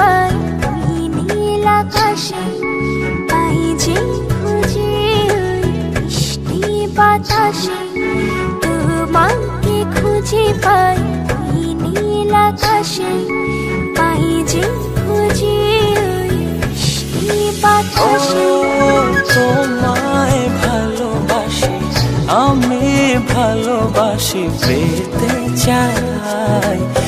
পাই ওই নীল আকাশে, পাই যে খুঁজে ওই বৃষ্টি বাতাসে। তোমাকে খুঁজে পাই ওই তোমায় ভালোবাসি, আমি ভালোবাসি, পেতে চাই।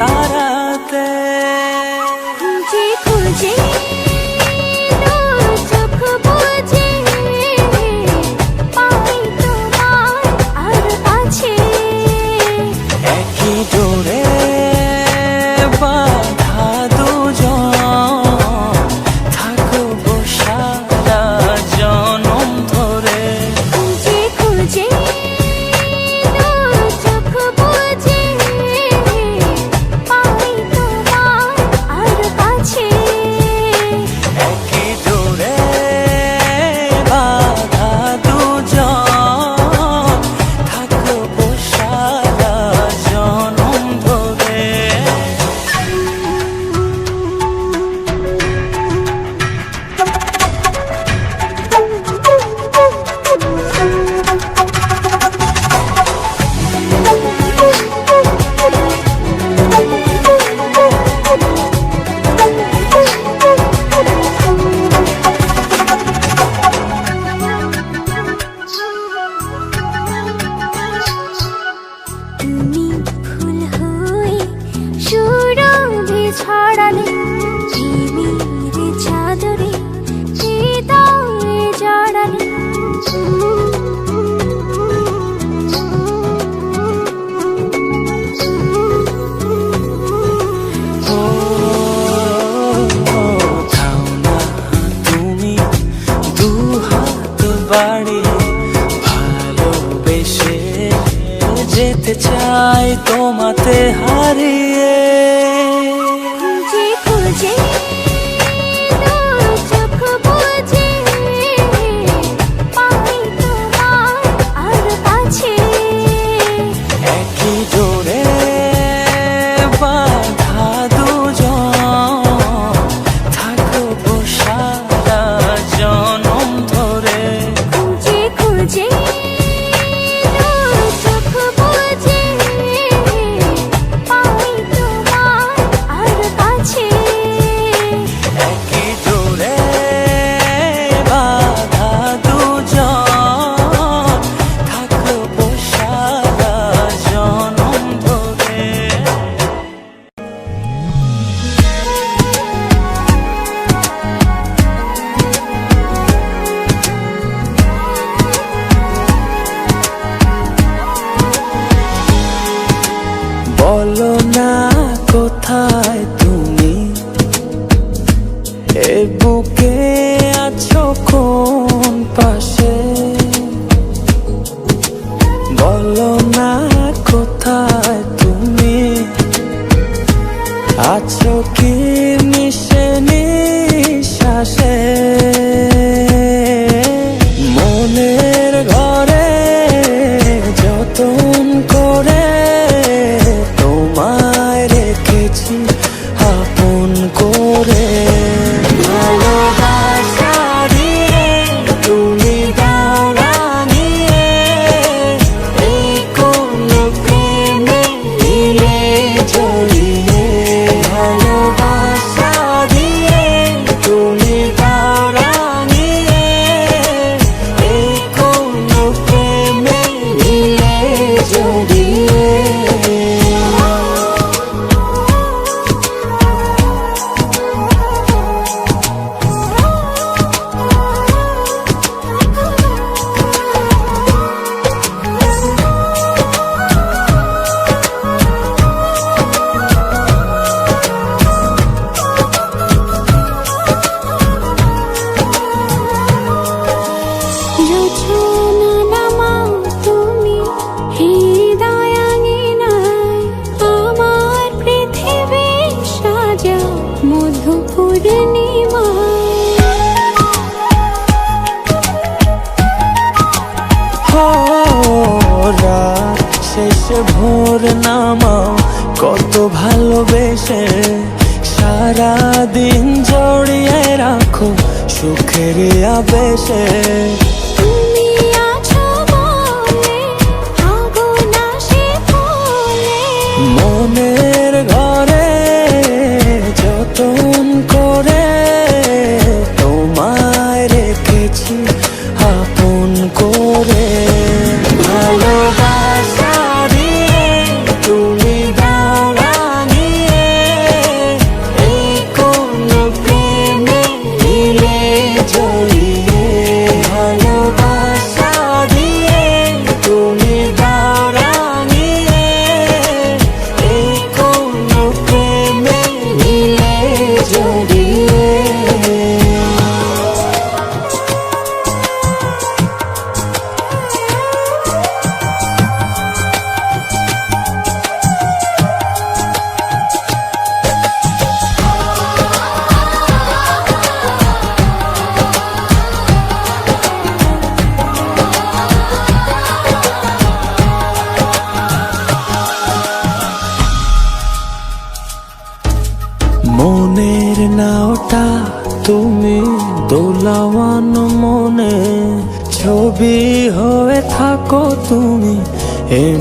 তারাতে। আছো কি? ভোর নামাও কত ভালোবেসে সারা দিন জড়িয়ে রাখো সুখের আবেশে।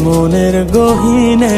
মনের গহিনে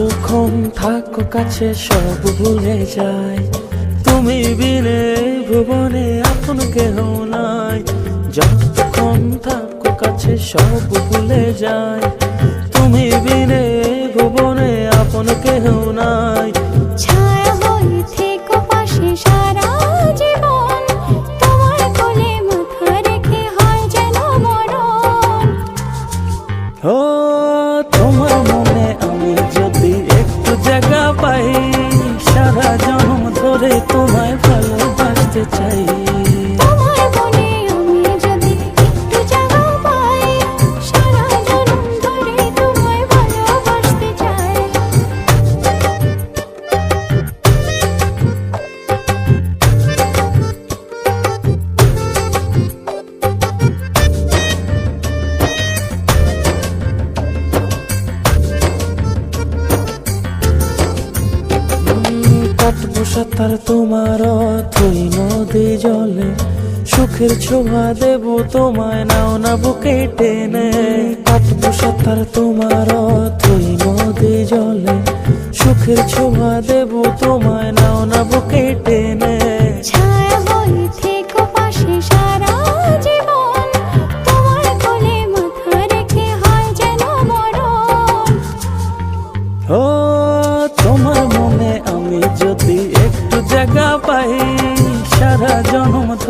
যতক্ষণ থাকো কাছে সব ভুলে যায়। তুমি বিনে ভুবনে আপন কেহ নাই। যতক্ষণ থাকো কাছে সব ভুলে যায়। তুমি বিনে ভুবনে আপন কেহ নাই। জলে, সুখের ছোঁয়া দেব তোমায়, নাও না বুকে টেনে। কাটবো সাঁতার তোমার অথই মদে জলে, সুখের ছোঁয়া দেব তোমায়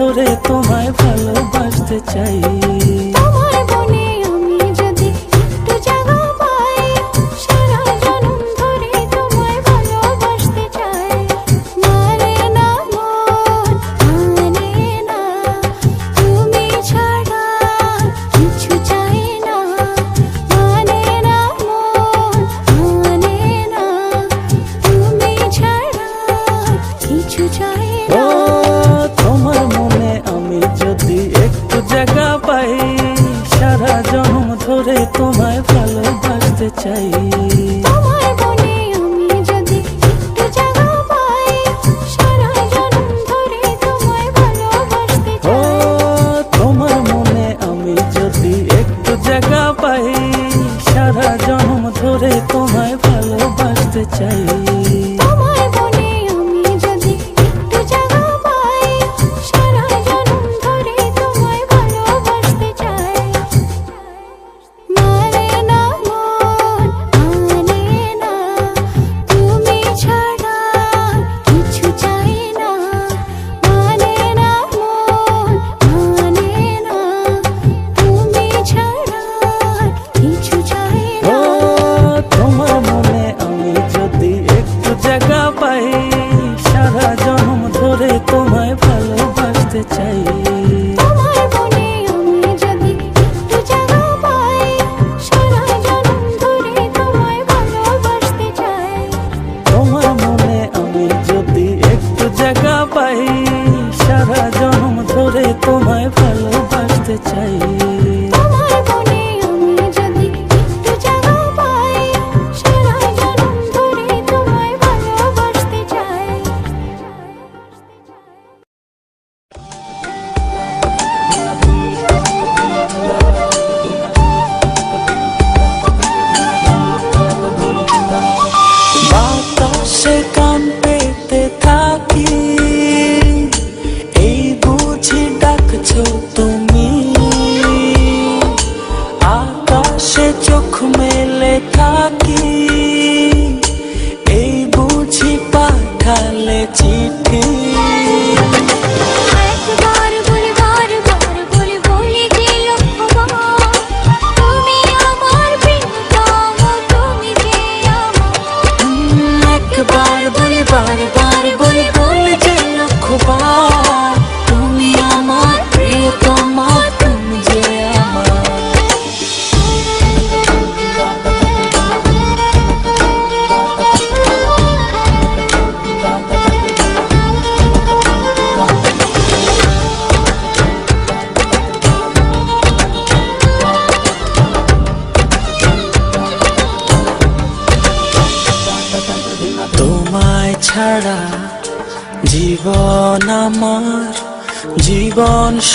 করে তোমায় ভালোবাসতে চাই। চাই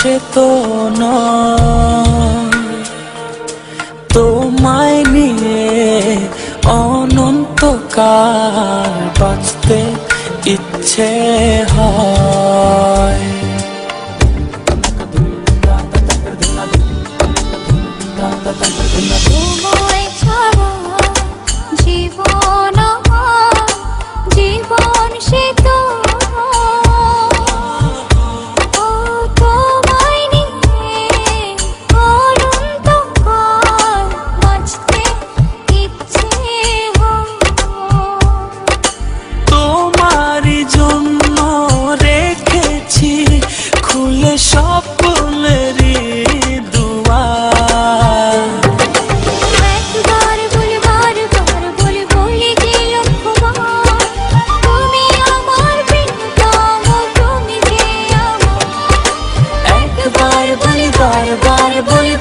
noche tono বারবার বলি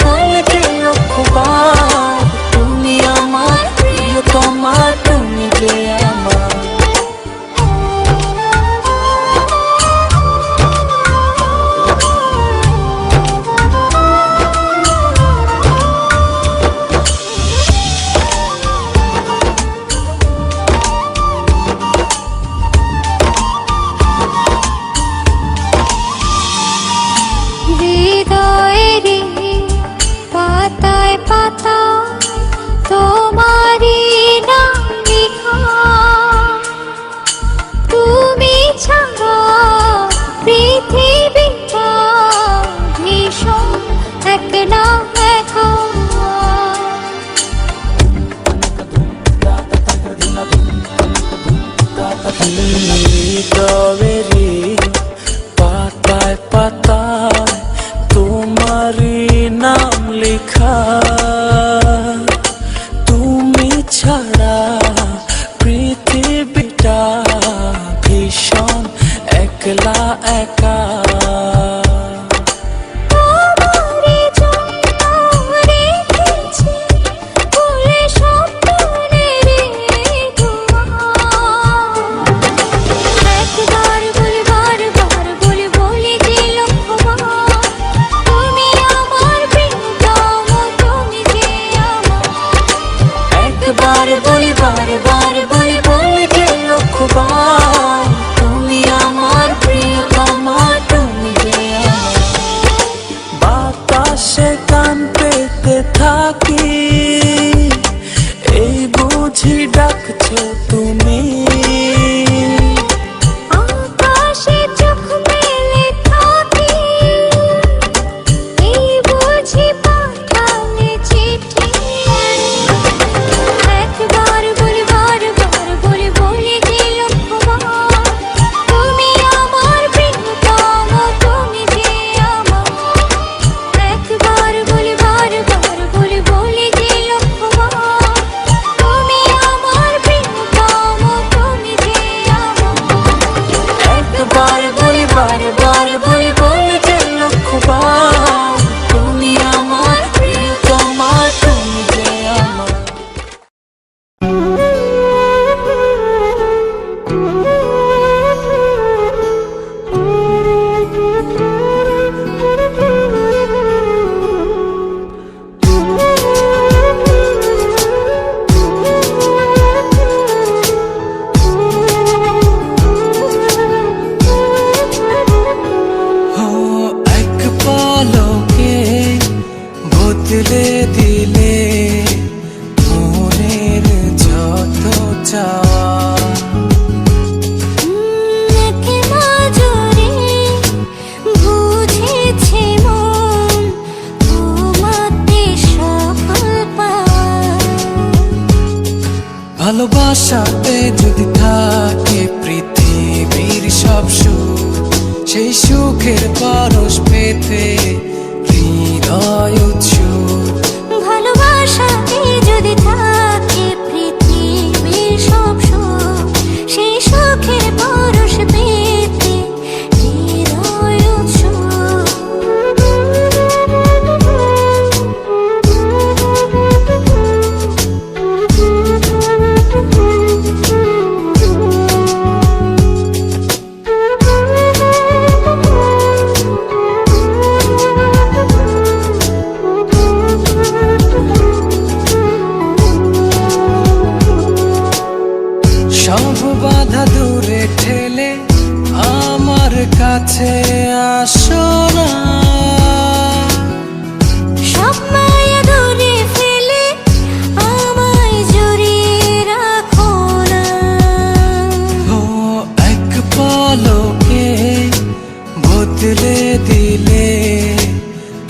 বদলে দিলে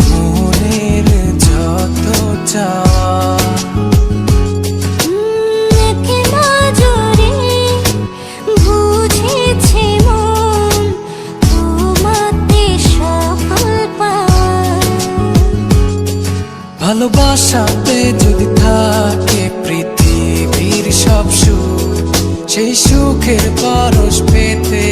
মনের যত চাওয়া ভালোবাসাতে যদি থাকে পৃথিবীর সব সুখ সেই সুখের পরশ পেতে